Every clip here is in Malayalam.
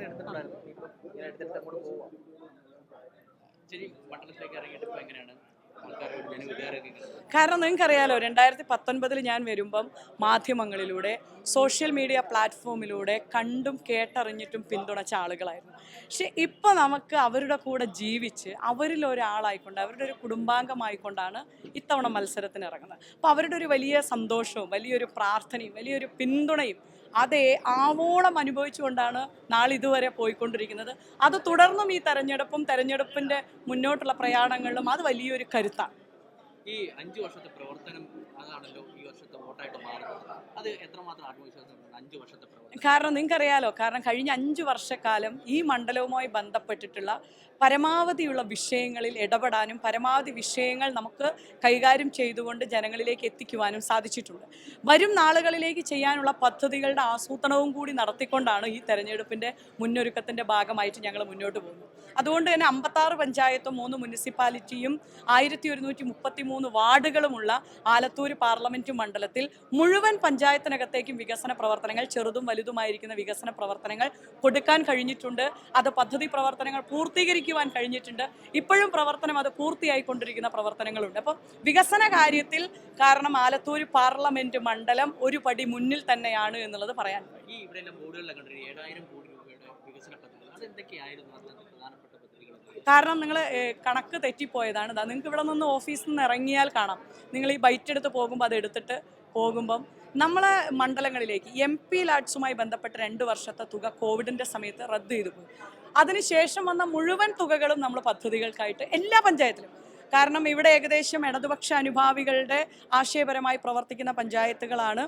എടുത്തിട്ടുണ്ടായിരുന്നു. ഇപ്പം ഇങ്ങനെ എടുത്തിട്ട് അങ്ങോട്ട് പോവാം. ശരി പട്ടണത്തിലേക്ക് ഇറങ്ങിയിട്ട് ഇപ്പം എങ്ങനെയാണ് ആൾക്കാരുടെ ജനവികാരമൊക്കെ എങ്ങനെയാണ്? കാരണം നിങ്ങൾക്കറിയാലോ രണ്ടായിരത്തി പത്തൊൻപതിൽ ഞാൻ വരുമ്പം മാധ്യമങ്ങളിലൂടെ സോഷ്യൽ മീഡിയ പ്ലാറ്റ്ഫോമിലൂടെ കണ്ടും കേട്ടറിഞ്ഞിട്ടും പിന്തുണച്ച ആളുകളായിരുന്നു. പക്ഷെ ഇപ്പോൾ നമുക്ക് അവരുടെ കൂടെ ജീവിച്ച് അവരിൽ ഒരാളായിക്കൊണ്ട് അവരുടെ ഒരു കുടുംബാംഗമായിക്കൊണ്ടാണ് ഇത്തവണ മത്സരത്തിന് ഇറങ്ങുന്നത്. അപ്പോൾ അവരുടെ ഒരു വലിയ സന്തോഷവും വലിയൊരു പ്രാർത്ഥനയും വലിയൊരു പിന്തുണയും അതേ ആവോളം അനുഭവിച്ചുകൊണ്ടാണ് നാളിതുവരെ പോയിക്കൊണ്ടിരിക്കുന്നത്. അത് തുടർന്നും ഈ തെരഞ്ഞെടുപ്പും തെരഞ്ഞെടുപ്പിന്റെ മുന്നോട്ടുള്ള പ്രയാണങ്ങളിലും അത് വലിയൊരു കരുത്താണ് ഈ അഞ്ച് വർഷത്തെ പ്രവർത്തനം അതാണല്ലോ ഈ വർഷത്തെ വോട്ടായിട്ട് മാറുന്നത്. അത് എത്രമാത്രം ആത്മവിശ്വാസം അഞ്ചു വർഷത്തെ കാരണം നിങ്ങൾക്കറിയാലോ കാരണം കഴിഞ്ഞ അഞ്ച് വർഷക്കാലം ഈ മണ്ഡലവുമായി ബന്ധപ്പെട്ടിട്ടുള്ള പരമാവധിയുള്ള വിഷയങ്ങളിൽ ഇടപെടാനും പരമാവധി വിഷയങ്ങൾ നമുക്ക് കൈകാര്യം ചെയ്തുകൊണ്ട് ജനങ്ങളിലേക്ക് എത്തിക്കുവാനും സാധിച്ചിട്ടുണ്ട്. വരും നാളുകളിലേക്ക് ചെയ്യാനുള്ള പദ്ധതികളുടെ ആസൂത്രണവും കൂടി നടത്തിക്കൊണ്ടാണ് ഈ തെരഞ്ഞെടുപ്പിന്റെ മുന്നൊരുക്കത്തിന്റെ ഭാഗമായിട്ട് ഞങ്ങൾ മുന്നോട്ട് പോകുന്നത്. അതുകൊണ്ട് തന്നെ അമ്പത്താറ് പഞ്ചായത്തും മൂന്ന് മുനിസിപ്പാലിറ്റിയും ആയിരത്തി ഒരുന്നൂറ്റി മുപ്പത്തി മൂന്ന് വാർഡുകളുമുള്ള ആലത്തൂർ പാർലമെന്റ് മണ്ഡലത്തിൽ മുഴുവൻ പഞ്ചായത്തിനകത്തേക്കും വികസന പ്രവർത്തനങ്ങൾ ചെറുതും വലുതുമായിരിക്കുന്ന വികസന പ്രവർത്തനങ്ങൾ കൊടുക്കാൻ കഴിഞ്ഞിട്ടുണ്ട്. അത് പദ്ധതി പ്രവർത്തനങ്ങൾ പൂർത്തീകരിക്കുവാൻ കഴിഞ്ഞിട്ടുണ്ട്. ഇപ്പോഴും പ്രവർത്തനം അത് പൂർത്തിയായിക്കൊണ്ടിരിക്കുന്ന പ്രവർത്തനങ്ങളുണ്ട്. അപ്പം വികസന കാര്യത്തിൽ കാരണം ആലത്തൂർ പാർലമെന്റ് മണ്ഡലം ഒരു പടി മുന്നിൽ തന്നെയാണ് എന്നുള്ളത് പറയാൻ ഈ ഇവിടെ എല്ലാം ബോർഡുകളിലൊക്കെ കണ്ടിട്ട് ഏഴായിരം കോടി രൂപയുടെ വികസന പദ്ധതികൾ അത് എന്തൊക്കെയായിരുന്നു അതിനകത്ത് പ്രധാനപ്പെട്ട കാരണം നിങ്ങൾ കണക്ക് തെറ്റിപ്പോയതാണ്. നിങ്ങൾക്ക് ഇവിടെ നിന്ന് ഓഫീസിൽ നിന്ന് ഇറങ്ങിയാൽ കാണാം. നിങ്ങൾ ഈ ബൈറ്റ് എടുത്ത് പോകുമ്പോൾ അത് എടുത്തിട്ട് പോകുമ്പം നമ്മളെ മണ്ഡലങ്ങളിലേക്ക് എം പി ലാഡ്സുമായി ബന്ധപ്പെട്ട രണ്ട് വർഷത്തെ തുക കോവിഡിന്റെ സമയത്ത് റദ്ദ് ചെയ്തു പോയി. അതിനുശേഷം വന്ന മുഴുവൻ തുകകളും നമ്മൾ പദ്ധതികൾക്കായിട്ട് എല്ലാ പഞ്ചായത്തിലും. കാരണം ഇവിടെ ഏകദേശം ഇടതുപക്ഷ അനുഭാവികളുടെ ആശയപരമായി പ്രവർത്തിക്കുന്ന പഞ്ചായത്തുകളാണ്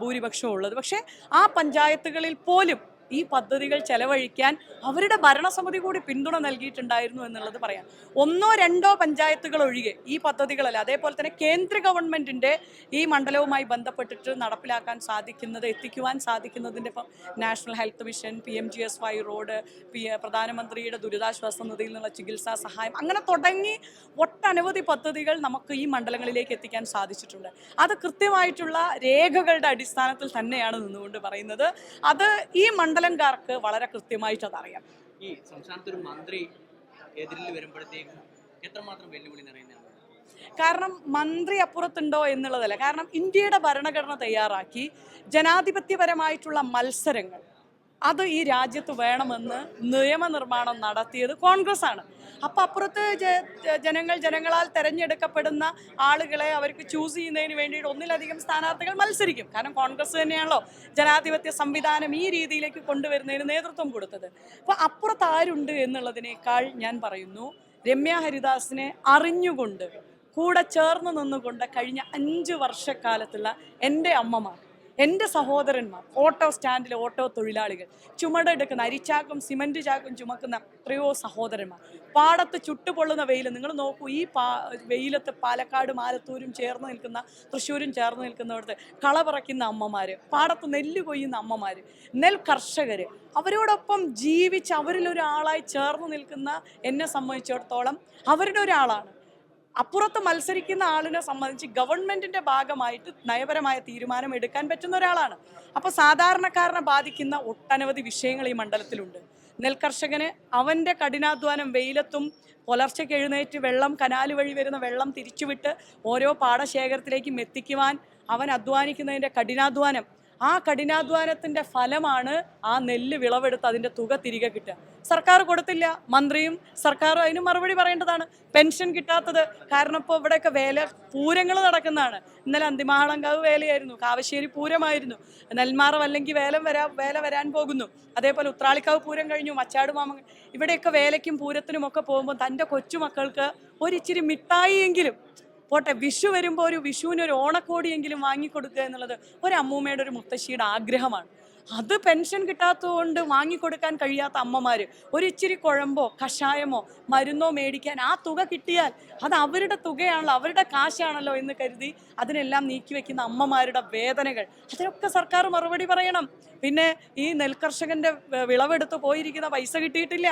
ഭൂരിപക്ഷം ഉള്ളത്. പക്ഷേ ആ പഞ്ചായത്തുകളിൽ പോലും ഈ പദ്ധതികൾ ചെലവഴിക്കാൻ അവരുടെ ഭരണസമിതി കൂടി പിന്തുണ നൽകിയിട്ടുണ്ടായിരുന്നു എന്നുള്ളത് പറയാം. ഒന്നോ രണ്ടോ പഞ്ചായത്തുകൾ ഒഴികെ ഈ പദ്ധതികളല്ല അതേപോലെ തന്നെ കേന്ദ്ര ഗവൺമെന്റിന്റെ ഈ മണ്ഡലവുമായി ബന്ധപ്പെട്ടിട്ട് നടപ്പിലാക്കാൻ സാധിക്കുന്നത് എത്തിക്കുവാൻ സാധിക്കുന്നതിന്റെ ഇപ്പം national health mission P M G S Y road P പ്രധാനമന്ത്രിയുടെ ദുരിതാശ്വാസ നിധിയിൽ നിന്നുള്ള ചികിത്സാ സഹായം അങ്ങനെ തുടങ്ങി ഒട്ടനവധി പദ്ധതികൾ നമുക്ക് ഈ മണ്ഡലങ്ങളിലേക്ക് എത്തിക്കാൻ സാധിച്ചിട്ടുണ്ട്. അത് കൃത്യമായിട്ടുള്ള രേഖകളുടെ അടിസ്ഥാനത്തിൽ തന്നെയാണ് നിന്നുകൊണ്ട് പറയുന്നത്. അത് ഈ മണ്ഡലംകാർക്ക് വളരെ കൃത്യമായിട്ട് അതറിയാം. ഈ സംസ്ഥാനത്ത് ഒരു മന്ത്രി എതിരിൽ വരുമ്പോഴത്തേക്കും എത്രമാത്രം വെല്ലുവിളി നിറയുന്നതാണ് കാരണം മന്ത്രി അപ്പുറത്തുണ്ടോ എന്നുള്ളതല്ല. കാരണം ഇന്ത്യയുടെ ഭരണഘടന തയ്യാറാക്കി ജനാധിപത്യപരമായിട്ടുള്ള മത്സരങ്ങൾ അത് ഈ രാജ്യത്ത് വേണമെന്ന് നിയമനിർമ്മാണം നടത്തിയത് കോൺഗ്രസ് ആണ് അപ്പം അപ്പുറത്ത് ജനങ്ങൾ ജനങ്ങളാൽ തെരഞ്ഞെടുക്കപ്പെടുന്ന ആളുകളെ അവർക്ക് ചൂസ് ചെയ്യുന്നതിന് വേണ്ടിയിട്ട് ഒന്നിലധികം സ്ഥാനാർത്ഥികൾ മത്സരിക്കും. കാരണം കോൺഗ്രസ് തന്നെയാണല്ലോ ജനാധിപത്യ സംവിധാനം ഈ രീതിയിലേക്ക് കൊണ്ടുവരുന്നതിന് നേതൃത്വം കൊടുത്തത്. അപ്പോൾ അപ്പുറത്ത് ആരുണ്ട് എന്നുള്ളതിനേക്കാൾ ഞാൻ പറയുന്നു രമ്യ ഹരിദാസിനെ അറിഞ്ഞുകൊണ്ട് കൂടെ ചേർന്ന് നിന്നുകൊണ്ട് കഴിഞ്ഞ അഞ്ച് വർഷക്കാലത്തുള്ള എന്റെ അമ്മമാർ. എന്റെ സഹോദരന്മാർ ഓട്ടോ സ്റ്റാൻഡിലെ ഓട്ടോ തൊഴിലാളികൾ ചുമടെടുക്കുന്ന അരിച്ചാക്കും സിമന്റ് ചാക്കും ചുമക്കുന്ന എത്രയോ സഹോദരന്മാർ. പാടത്ത് ചുട്ടുപൊള്ളുന്ന വെയിൽ നിങ്ങൾ നോക്കൂ ഈ പാ വെയിലത്ത് പാലക്കാടും ആലത്തൂരും ചേർന്ന് നിൽക്കുന്ന തൃശ്ശൂരും ചേർന്ന് നിൽക്കുന്നിടത്ത് കള പറയ്ക്കുന്ന അമ്മമാർ പാടത്ത് നെല്ല് കൊയ്യുന്ന അമ്മമാർ നെൽ കർഷകർ അവരോടൊപ്പം ജീവിച്ച് അവരിലൊരാളായി ചേർന്ന് നിൽക്കുന്ന എന്നെ സംബന്ധിച്ചിടത്തോളം അവരുടെ ഒരാളാണ്. അപ്പുറത്ത് മത്സരിക്കുന്ന ആളിനെ സംബന്ധിച്ച് ഗവൺമെന്റിന്റെ ഭാഗമായിട്ട് നയപരമായ തീരുമാനം എടുക്കാൻ പറ്റുന്ന ഒരാളാണ്. അപ്പോൾ സാധാരണക്കാരനെ ബാധിക്കുന്ന ഒട്ടനവധി വിഷയങ്ങൾ ഈ മണ്ഡലത്തിലുണ്ട്. നെൽകർഷകന് അവന്റെ കഠിനാധ്വാനം വെയിലത്തും പുലർച്ചയ്ക്ക് എഴുന്നേറ്റ് വെള്ളം കനാല് വഴി വരുന്ന വെള്ളം തിരിച്ചുവിട്ട് ഓരോ പാടശേഖരത്തിലേക്കും എത്തിക്കുവാൻ അവൻ അധ്വാനിക്കുന്നതിന്റെ കഠിനാധ്വാനം ആ കഠിനാധ്വാനത്തിന്റെ ഫലമാണ് ആ നെല്ല് വിളവെടുത്ത് അതിന്റെ തുക തിരികെ കിട്ടുക. സർക്കാർ കൊടുത്തില്ല മന്ത്രിയും സർക്കാരും അതിന് മറുപടി പറയേണ്ടതാണ്. പെൻഷൻ കിട്ടാത്തത് കാരണം ഇപ്പോൾ ഇവിടെയൊക്കെ വേല പൂരങ്ങൾ നടക്കുന്നതാണ്. ഇന്നലെ അന്തിമാളങ്കാവ് വേലയായിരുന്നു കാവശ്ശേരി പൂരമായിരുന്നു. നെൽമാറ അല്ലെങ്കിൽ വേലം വരാ വേല വരാൻ പോകുന്നു. അതേപോലെ ഉത്രാളിക്കാവ് പൂരം കഴിഞ്ഞു മച്ചാട് മാമ ഇവിടെയൊക്കെ വേലയ്ക്കും പൂരത്തിനും ഒക്കെ പോകുമ്പോൾ തന്റെ കൊച്ചുമക്കൾക്ക് ഒരിച്ചിരി മിഠായിയെങ്കിലും പോട്ടെ വിഷു വരുമ്പോൾ ഒരു വിഷുവിന് ഒരു ഓണക്കോടിയെങ്കിലും വാങ്ങിക്കൊടുക്കുക എന്നുള്ളത് ഒരു അമ്മൂമ്മയുടെ ഒരു മുത്തശ്ശിയുടെ ആഗ്രഹമാണ്. അത് പെൻഷൻ കിട്ടാത്തതുകൊണ്ട് വാങ്ങിക്കൊടുക്കാൻ കഴിയാത്ത അമ്മമാർ ഒരിച്ചിരി കുഴമ്പോ കഷായമോ മരുന്നോ മേടിക്കാൻ ആ തുക കിട്ടിയാൽ അത് അവരുടെ തുകയാണല്ലോ അവരുടെ കാശാണല്ലോ എന്ന് കരുതി അതിനെല്ലാം നീക്കി വെക്കുന്ന അമ്മമാരുടെ വേദനകൾ. അതിനൊക്കെ സർക്കാർ മറുപടി പറയണം. പിന്നെ ഈ നെൽകർഷകന്റെ വിളവെടുത്ത് പോയിരിക്കുന്ന പൈസ കിട്ടിയിട്ടില്ല.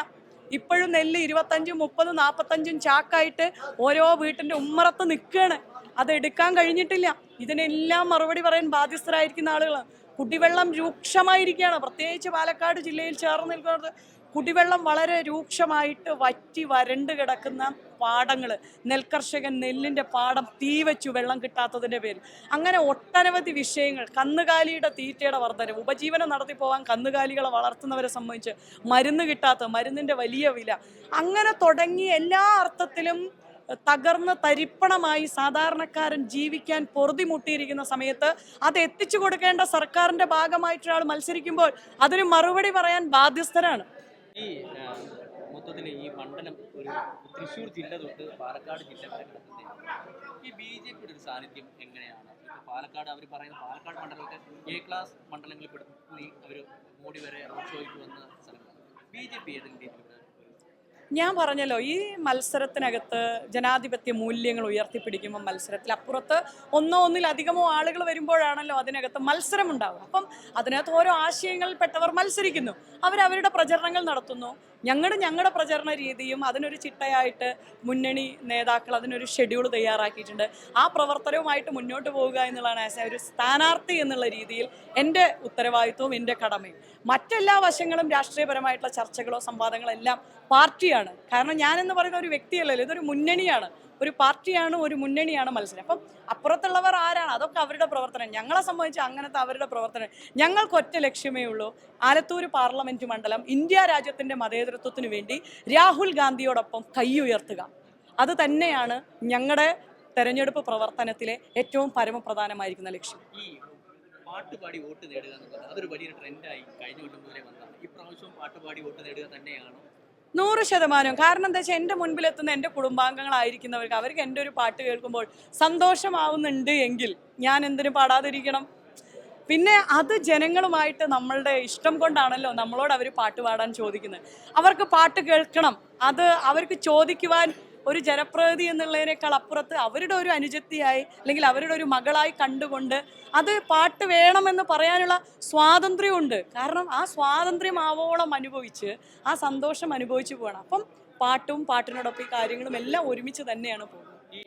ഇപ്പോഴും നെല്ല് ഇരുപത്തഞ്ചും മുപ്പതും നാൽപ്പത്തഞ്ചും ചാക്കായിട്ട് ഓരോ വീട്ടിന്റെ ഉമ്മറത്ത് നിൽക്കുകയാണ്. അത് എടുക്കാൻ കഴിഞ്ഞിട്ടില്ല. ഇതിനെല്ലാം മറുപടി പറയാൻ ബാധ്യസ്ഥരായിരിക്കുന്ന ആളുകളാണ്. കുടിവെള്ളം രൂക്ഷമായിരിക്കുകയാണ്. പ്രത്യേകിച്ച് പാലക്കാട് ജില്ലയിൽ ചേർന്ന് നിൽക്കുന്നത് കുടിവെള്ളം വളരെ രൂക്ഷമായിട്ട് വറ്റി വരണ്ട് കിടക്കുന്ന പാടങ്ങൾ നെൽകർഷകൻ നെല്ലിന്റെ പാടം തീ വെച്ചു വെള്ളം കിട്ടാത്തതിന്റെ പേരിൽ. അങ്ങനെ ഒട്ടനവധി വിഷയങ്ങൾ കന്നുകാലിയുടെ തീറ്റയുടെ വർധന ഉപജീവനം നടത്തി പോകാൻ കന്നുകാലികളെ വളർത്തുന്നവരെ സംബന്ധിച്ച് മരുന്ന് കിട്ടാത്ത മരുന്നിന്റെ വലിയ വില. അങ്ങനെ തുടങ്ങി എല്ലാ അർത്ഥത്തിലും തകർന്ന് തരിപ്പണമായി സാധാരണക്കാരൻ ജീവിക്കാൻ പൊറുതിമുട്ടിയിരിക്കുന്ന സമയത്ത് അത് എത്തിച്ചു കൊടുക്കേണ്ട സർക്കാരിന്റെ ഭാഗമായിട്ടൊരാൾ മത്സരിക്കുമ്പോൾ അതിന് മറുപടി പറയാൻ ബാധ്യസ്ഥരാണ് ഈ മൊത്തത്തിൽ ഈ മണ്ഡലം ഒരു തൃശ്ശൂർ ജില്ല തൊട്ട് പാലക്കാട് ജില്ല വരെ കിടക്കുന്നത് ഈ ബി ജെ പിയുടെ ഒരു സാന്നിധ്യം എങ്ങനെയാണ്? ഇപ്പൊ പാലക്കാട് അവർ പറയുന്ന പാലക്കാട് മണ്ഡലമൊക്കെ എ ക്ലാസ് മണ്ഡലങ്ങളിൽ പെടുത്തി അവർ മോഡി വരെ റോഡ് ഷോയ്ക്ക് വന്ന സ്ഥലങ്ങളാണ്. ബി ജെ പി ഏതെങ്കിലും ഒരു ഞാൻ പറഞ്ഞല്ലോ ഈ മത്സരത്തിനകത്ത് ജനാധിപത്യ മൂല്യങ്ങൾ ഉയർത്തിപ്പിടിക്കുമ്പോൾ മത്സരത്തിൽ അപ്പുറത്ത് ഒന്നോ ഒന്നിലധികമോ ആളുകൾ വരുമ്പോഴാണല്ലോ അതിനകത്ത് മത്സരം ഉണ്ടാവുക അപ്പം അതിനകത്ത് ഓരോ ആശയങ്ങളിൽപ്പെട്ടവർ മത്സരിക്കുന്നു. അവരവരുടെ പ്രചരണങ്ങൾ നടത്തുന്നു. ഞങ്ങളുടെ ഞങ്ങളുടെ പ്രചരണ രീതിയും അതിനൊരു ചിട്ടയായിട്ട് മുന്നണി നേതാക്കൾ അതിനൊരു ഷെഡ്യൂൾ തയ്യാറാക്കിയിട്ടുണ്ട്. ആ പ്രവർത്തനവുമായിട്ട് മുന്നോട്ട് പോവുക എന്നുള്ളതാണ് ആസ് ഒരു സ്ഥാനാർത്ഥി എന്നുള്ള രീതിയിൽ എന്റെ ഉത്തരവാദിത്വവും എന്റെ കടമയും. മറ്റെല്ലാ വശങ്ങളും രാഷ്ട്രീയപരമായിട്ടുള്ള ചർച്ചകളോ സംവാദങ്ങളോ എല്ലാം പാർട്ടിയാണ്. കാരണം ഞാനെന്ന് പറയുന്ന ഒരു വ്യക്തിയല്ലല്ലോ ഇതൊരു മുന്നണിയാണ്. ഒരു പാർട്ടിയാണ് ഒരു മുന്നണിയാണ് മത്സരം. അപ്പം അപ്പുറത്തുള്ളവർ ആരാണ്? അതൊക്കെ അവരുടെ പ്രവർത്തനം. ഞങ്ങളെ സംബന്ധിച്ച് അങ്ങനത്തെ അവരുടെ പ്രവർത്തനം. ഞങ്ങൾക്ക് ഒറ്റ ലക്ഷ്യമേ ഉള്ളൂ. ആലത്തൂർ പാർലമെന്റ് മണ്ഡലം ഇന്ത്യ രാജ്യത്തിന്റെ മതേതരത്വത്തിന് വേണ്ടി രാഹുൽ ഗാന്ധിയോടൊപ്പം കൈ ഉയർത്തുക. അത് തന്നെയാണ് ഞങ്ങളുടെ തെരഞ്ഞെടുപ്പ് പ്രവർത്തനത്തിലെ ഏറ്റവും പരമപ്രധാനമായിരിക്കുന്ന ലക്ഷ്യം. പാട്ടുപാടി വോട്ട് നേടുക എന്നുള്ളത് അതൊരു വലിയൊരു ട്രെൻഡായി കഴിഞ്ഞ കൊല്ലം മുതലേ വന്നതാണ്. ഇപ്രാവശ്യവും പാട്ടുപാടി വോട്ട് നേടുക തന്നെയാണ്? നൂറ് ശതമാനം കാരണം എന്താ വെച്ചാൽ എന്റെ മുൻപിലെത്തുന്ന എന്റെ കുടുംബാംഗങ്ങളായിരിക്കുന്നവർക്ക് അവർക്ക് എന്റെ ഒരു പാട്ട് കേൾക്കുമ്പോൾ സന്തോഷമാവുന്നുണ്ട് എങ്കിൽ ഞാൻ എന്തിനു പാടാതിരിക്കണം. പിന്നെ അത് ജനങ്ങളുമായിട്ട് നമ്മളുടെ ഇഷ്ടം കൊണ്ടാണല്ലോ നമ്മളോട് അവർ പാട്ട് പാടാൻ ചോദിക്കുന്നത്. അവർക്ക് പാട്ട് കേൾക്കണം. അത് അവർക്ക് ചോദിക്കുവാൻ ഒരു ജനപ്രതിനിധി എന്നുള്ളതിനേക്കാൾ അപ്പുറത്ത് അവരുടെ ഒരു അനുജത്തിയായി അല്ലെങ്കിൽ അവരുടെ ഒരു മകളായി കണ്ടുകൊണ്ട് അത് പാട്ട് വേണമെന്ന് പറയാനുള്ള സ്വാതന്ത്ര്യമുണ്ട്. കാരണം ആ സ്വാതന്ത്ര്യം ആവോളം അനുഭവിച്ച് ആ സന്തോഷം അനുഭവിച്ചു പോകണം അപ്പം പാട്ടും പാട്ടിനോടൊപ്പം ഈ കാര്യങ്ങളും എല്ലാം ഒരുമിച്ച് തന്നെയാണ് പോകുന്നത്. ഈ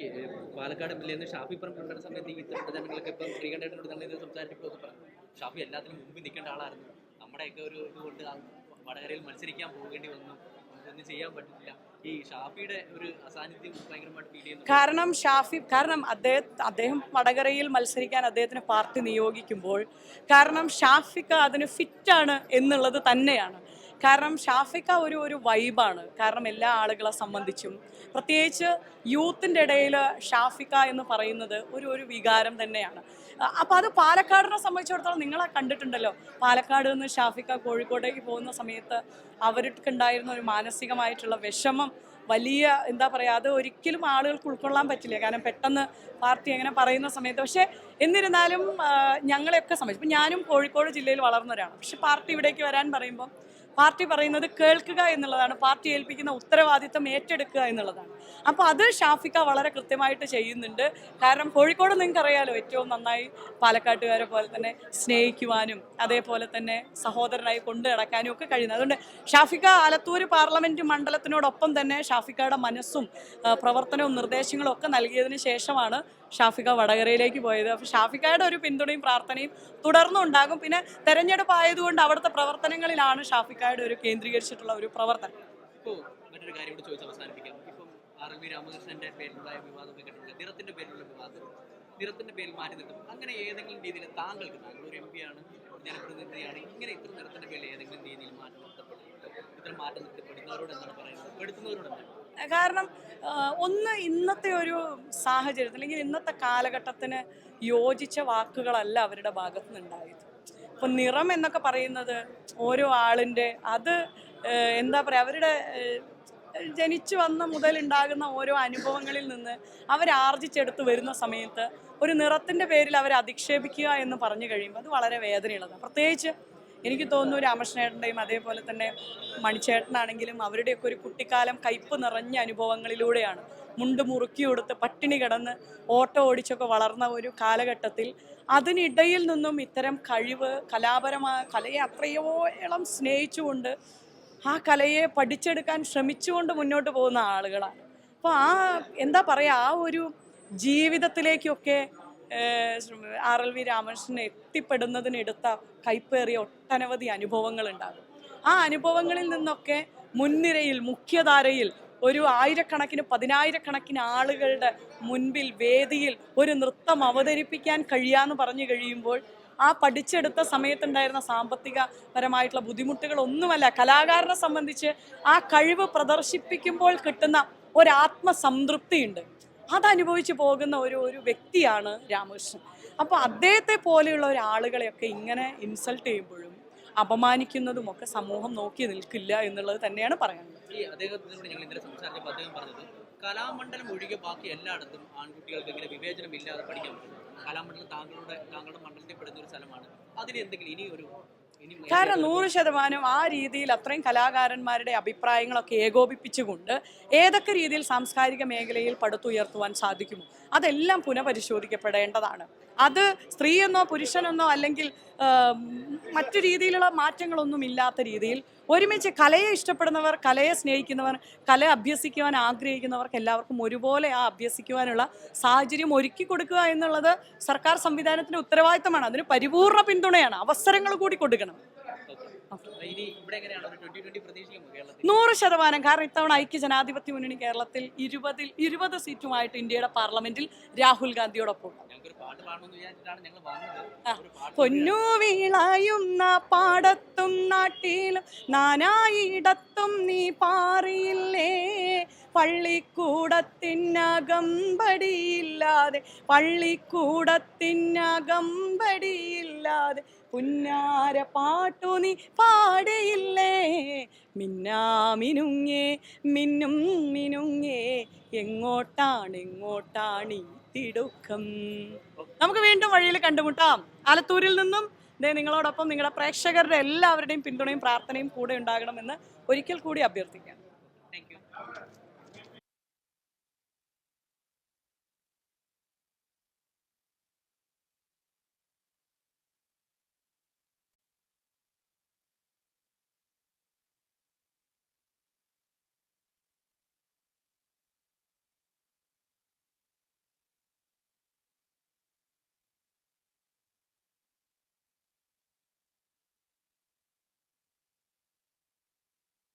പാലക്കാട് ഷാഫി സമയത്ത് ഈ നിൽക്കേണ്ട ആളായിരുന്നു. നമ്മുടെയൊക്കെ ഒരു വന്നു. ചെയ്യാൻ പറ്റില്ല ഈ ചെയ്യുന്നു കാരണം ഷാഫി കാരണം അദ്ദേഹം അദ്ദേഹം വടകരയിൽ മത്സരിക്കാൻ അദ്ദേഹത്തിന് പാർട്ടി നിയോഗിക്കുമ്പോൾ കാരണം ഷാഫിക്ക് അതിന് ഫിറ്റാണ് എന്നുള്ളത് തന്നെയാണ്. കാരണം ഷാഫിക്ക ഒരു ഒരു വൈബാണ്. കാരണം എല്ലാ ആളുകളെ സംബന്ധിച്ചും. പ്രത്യേകിച്ച് യൂത്തിന്റെ ഇടയിൽ ഷാഫിക്ക എന്ന് പറയുന്നത് ഒരു ഒരു വികാരം തന്നെയാണ്. അപ്പോൾ അത് പാലക്കാടിനെ സംബന്ധിച്ചിടത്തോളം നിങ്ങളെ കണ്ടിട്ടുണ്ടല്ലോ. പാലക്കാട് നിന്ന് ഷാഫിക്ക കോഴിക്കോട്ടേക്ക് പോകുന്ന സമയത്ത് അവർക്കുണ്ടായിരുന്ന ഒരു മാനസികമായിട്ടുള്ള വിഷമം വലിയ എന്താ പറയുക അത് ഒരിക്കലും ആളുകൾക്ക് ഉൾക്കൊള്ളാൻ പറ്റില്ല. കാരണം പെട്ടെന്ന് പാർട്ടി അങ്ങനെ പറയുന്ന സമയത്ത്. പക്ഷേ എന്നിരുന്നാലും ഞങ്ങളെയൊക്കെ സംബന്ധിച്ച് ഇപ്പം ഞാനും കോഴിക്കോട് ജില്ലയിൽ വളർന്നവരാണ് പക്ഷെ പാർട്ടി ഇവിടേക്ക് വരാൻ പറയുമ്പോൾ പാർട്ടി പറയുന്നത് കേൾക്കുക എന്നുള്ളതാണ്. പാർട്ടി ഏൽപ്പിക്കുന്ന ഉത്തരവാദിത്തം ഏറ്റെടുക്കുക എന്നുള്ളതാണ്. അപ്പോൾ അത് ഷാഫിക്ക വളരെ കൃത്യമായിട്ട് ചെയ്യുന്നുണ്ട്. കാരണം കോഴിക്കോട് നിങ്ങൾക്ക് അറിയാലോ ഏറ്റവും നന്നായി പാലക്കാട്ടുകാരെ പോലെ തന്നെ സ്നേഹിക്കുവാനും അതേപോലെ തന്നെ സഹോദരനായി കൊണ്ടു നടക്കാനും ഒക്കെ കഴിയുന്നത്. അതുകൊണ്ട് ഷാഫിക്ക ആലത്തൂർ പാർലമെന്റ് മണ്ഡലത്തിനോടൊപ്പം തന്നെ ഷാഫിക്കയുടെ മനസ്സും പ്രവർത്തനവും നിർദ്ദേശങ്ങളും ഒക്കെ നൽകിയതിന് ശേഷമാണ് ഷാഫിക്ക വടകരയിലേക്ക് പോയത്. അപ്പോൾ ഷാഫിക്കയുടെ ഒരു പിന്തുണയും പ്രാർത്ഥനയും തുടർന്നുണ്ടാകും. പിന്നെ തെരഞ്ഞെടുപ്പ് ആയതുകൊണ്ട് അവിടുത്തെ പ്രവർത്തനങ്ങളിലാണ് ഷാഫിക്കയുടെ ഒരു കേന്ദ്രീകരിച്ചിട്ടുള്ള ഒരു പ്രവർത്തനം. ഇപ്പോൾ മറ്റൊരു കാര്യം കൂടി അവസാനിപ്പിക്കാം. ഇപ്പം വിവാദം അങ്ങനെ ഏതെങ്കിലും രീതിയിൽ താങ്കൾക്ക് താങ്കൾ ഒരു എം പിയാണ് ജനപ്രതിനിധിയാണ് ഇങ്ങനെ ഇത്ര നിറത്തിന്റെ പേരിൽ ഏതെങ്കിലും രീതിയിൽ മാറ്റം നിർത്തപ്പെടുന്നുണ്ടോ? ഇത്ര മാറ്റം എന്താണ് പറയുന്നത്? പെടുത്തുന്നവരോട് എന്താണ് കാരണം ഒന്ന് ഇന്നത്തെ ഒരു സാഹചര്യത്തിൽ അല്ലെങ്കിൽ ഇന്നത്തെ കാലഘട്ടത്തിന് യോജിച്ച വാക്കുകളല്ല അവരുടെ ഭാഗത്തു നിന്നുണ്ടായത് ഇപ്പം നിറം എന്നൊക്കെ പറയുന്നത് ഓരോ ആളിന്റെ അത് എന്താ പറയുക അവരുടെ ജനിച്ചു വന്ന മുതൽ ഉണ്ടാകുന്ന ഓരോ അനുഭവങ്ങളിൽ നിന്ന് അവരാർജിച്ചെടുത്ത് വരുന്ന സമയത്ത് ഒരു നിറത്തിന്റെ പേരിൽ അവരെ അധിക്ഷേപിക്കുക എന്ന് പറഞ്ഞു കഴിയുമ്പോൾ അത് വളരെ വേദനയുള്ളതാണ്. പ്രത്യേകിച്ച് എനിക്ക് തോന്നുന്നു രാമകൃഷ്ണേട്ടന്റെയും അതേപോലെ തന്നെ മണിച്ചേട്ടനാണെങ്കിലും അവരുടെയൊക്കെ ഒരു കുട്ടിക്കാലം കയ്പ് നിറഞ്ഞ അനുഭവങ്ങളിലൂടെയാണ് മുണ്ട് മുറുക്കി കൊടുത്ത് പട്ടിണി കിടന്ന് ഓട്ടോ ഓടിച്ചൊക്കെ വളർന്ന ഒരു കാലഘട്ടത്തിൽ അതിനിടയിൽ നിന്നും ഇത്തരം കഴിവ് കലാപരമായ കലയെ അത്രയോളം സ്നേഹിച്ചുകൊണ്ട് ആ കലയെ പഠിച്ചെടുക്കാൻ ശ്രമിച്ചുകൊണ്ട് മുന്നോട്ട് പോകുന്ന ആളുകളാണ്. അപ്പോൾ ആ എന്താ പറയുക ആ ഒരു ജീവിതത്തിലേക്കൊക്കെ ആർ എൽ വി രാമകൃഷ്ണൻ എത്തിപ്പെടുന്നതിനെടുത്ത കൈപ്പേറിയ ഒട്ടനവധി അനുഭവങ്ങൾ ഉണ്ടാകും ആ അനുഭവങ്ങളിൽ നിന്നൊക്കെ മുൻനിരയിൽ മുഖ്യധാരയിൽ ഒരു ആയിരക്കണക്കിന് പതിനായിരക്കണക്കിന് ആളുകളുടെ മുൻപിൽ വേദിയിൽ ഒരു നൃത്തം അവതരിപ്പിക്കാൻ കഴിയാന്ന് പറഞ്ഞു കഴിയുമ്പോൾ ആ പഠിച്ചെടുത്ത സമയത്തുണ്ടായിരുന്ന സാമ്പത്തിക പരമായിട്ടുള്ള ബുദ്ധിമുട്ടുകളൊന്നുമല്ല. കലാകാരനെ സംബന്ധിച്ച് ആ കഴിവ് പ്രദർശിപ്പിക്കുമ്പോൾ കിട്ടുന്ന ഒരു ആത്മസംതൃപ്തിയുണ്ട് അതനുഭവിച്ച് പോകുന്ന ഒരു ഒരു വ്യക്തിയാണ് രാമകൃഷ്ണൻ. അപ്പോൾ അദ്ദേഹത്തെ പോലെയുള്ള ഒരാളുകളെയൊക്കെ ഇങ്ങനെ ഇൻസൾട്ട് ചെയ്യുമ്പോഴും അപമാനിക്കുന്നതും ഒക്കെ സമൂഹം നോക്കി നിൽക്കില്ല എന്നുള്ളത് തന്നെയാണ് പറയാനുള്ളത്. ഈ അദ്ദേഹത്തിനോട് ഞങ്ങൾ ഇന്നലെ സംസാരിച്ചപ്പോൾ അദ്ദേഹം പറഞ്ഞത് കലാമണ്ഡലം ഒഴികെ ബാക്കി എല്ലായിടത്തും ആൺകുട്ടികൾക്ക് ഇങ്ങനെ വിവേചനമില്ലാതെ പഠിക്കാൻ പറ്റും കലാമണ്ഡലം താങ്കളുടെ താങ്കളുടെ മണ്ഡലത്തിൽ പെടുന്ന ഒരു സ്ഥലമാണ്. അതിന് എന്തെങ്കിലും ഇനി ഒരു കാരണം നൂറ് ശതമാനം ആ രീതിയിൽ അത്രയും കലാകാരന്മാരുടെ അഭിപ്രായങ്ങളൊക്കെ ഏകോപിപ്പിച്ചുകൊണ്ട് ഏതൊക്കെ രീതിയിൽ സാംസ്കാരിക മേഖലയിൽ പടുത്തുയർത്തുവാൻ സാധിക്കുമോ? അതെല്ലാം പുനഃപരിശോധിക്കപ്പെടേണ്ടതാണ്. അത് സ്ത്രീയെന്നോ പുരുഷനെന്നോ അല്ലെങ്കിൽ മറ്റു രീതിയിലുള്ള മാറ്റങ്ങളൊന്നും ഇല്ലാത്ത രീതിയിൽ ഒരുമിച്ച് കലയെ ഇഷ്ടപ്പെടുന്നവർ കലയെ സ്നേഹിക്കുന്നവർ കല അഭ്യസിക്കുവാൻ ആഗ്രഹിക്കുന്നവർക്ക് എല്ലാവർക്കും ഒരുപോലെ ആ അഭ്യസിക്കുവാനുള്ള സാഹചര്യം ഒരുക്കി കൊടുക്കുക എന്നുള്ളത് സർക്കാർ സംവിധാനത്തിന്റെ ഉത്തരവാദിത്തമാണ്. അതിന് പരിപൂർണ പിന്തുണയാണ്. അവസരങ്ങൾ കൂടി കൊടുക്കണം. നൂറ് ശതമാനം. കാരണം ഇത്തവണ ഐക്യ ജനാധിപത്യ മുന്നണി കേരളത്തിൽ ഇരുപതിൽ ഇരുപത് സീറ്റുമായിട്ട് ഇന്ത്യയുടെ പാർലമെന്റിൽ രാഹുൽ ഗാന്ധിയോടൊപ്പം പൊന്നുവീളായും. പൊന്നു വീളായുന്ന പാടത്തും നാട്ടിലും നാനായിടത്തും നീ പാറിയില്ലേ? പള്ളിക്കൂടത്തിനകമ്പടിയില്ലാതെ പള്ളിക്കൂടത്തിനകമ്പടിയില്ലാതെ പുന്നാര പാട്ടു നീ പാടിയില്ലേ? മിന്നാമിനുങ്ങേ മിന്നും മിനുങ്ങേ എങ്ങോട്ടാണ് എങ്ങോട്ടാണ് ഈ തിടുക്കം? നമുക്ക് വീണ്ടും വഴിയിൽ കണ്ടുമുട്ടാം. ആലത്തൂരിൽ നിന്നും ദേ നിങ്ങളോടൊപ്പം നിങ്ങളുടെ പ്രേക്ഷകരുടെ എല്ലാവരുടെയും പിന്തുണയും പ്രാർത്ഥനയും കൂടെ ഉണ്ടാകണമെന്ന് ഒരിക്കൽ കൂടി അഭ്യർത്ഥിക്കാം.